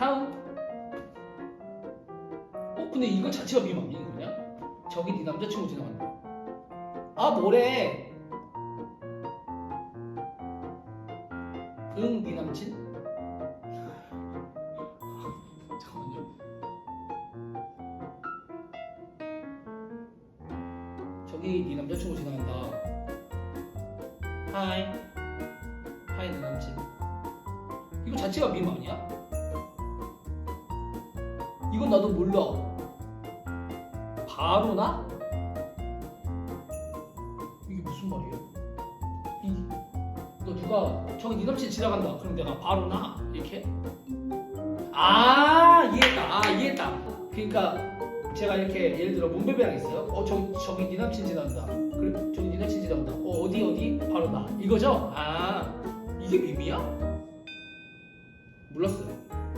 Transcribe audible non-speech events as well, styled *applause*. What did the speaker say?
다음. 어 근데 이거 자체가 밈 아니니 그냥? 저기 네 남자친구 지나간다. 아 뭐래? 응, 네 남친? *laughs* 잠깐만요. 저기 네 남자친구 지나간다. 하이. 하이 네 남친. 이거 자체가 밈 아니야? 이건 나도 몰라. 바로 나? 이게 무슨 말이야? 이, 너 누가 저기 네 남친 지나간다. 그럼 내가 바로 나 이렇게? 아 이해했다. 아 이해했다. 그러니까 제가 이렇게 예를 들어 문베베랑 있어요. 어 저기 저기 네 남친 지나간다. 그래 저기 네 남친 지나간다. 어 어디 어디 바로 나 이거죠? 아 이게 밈이야?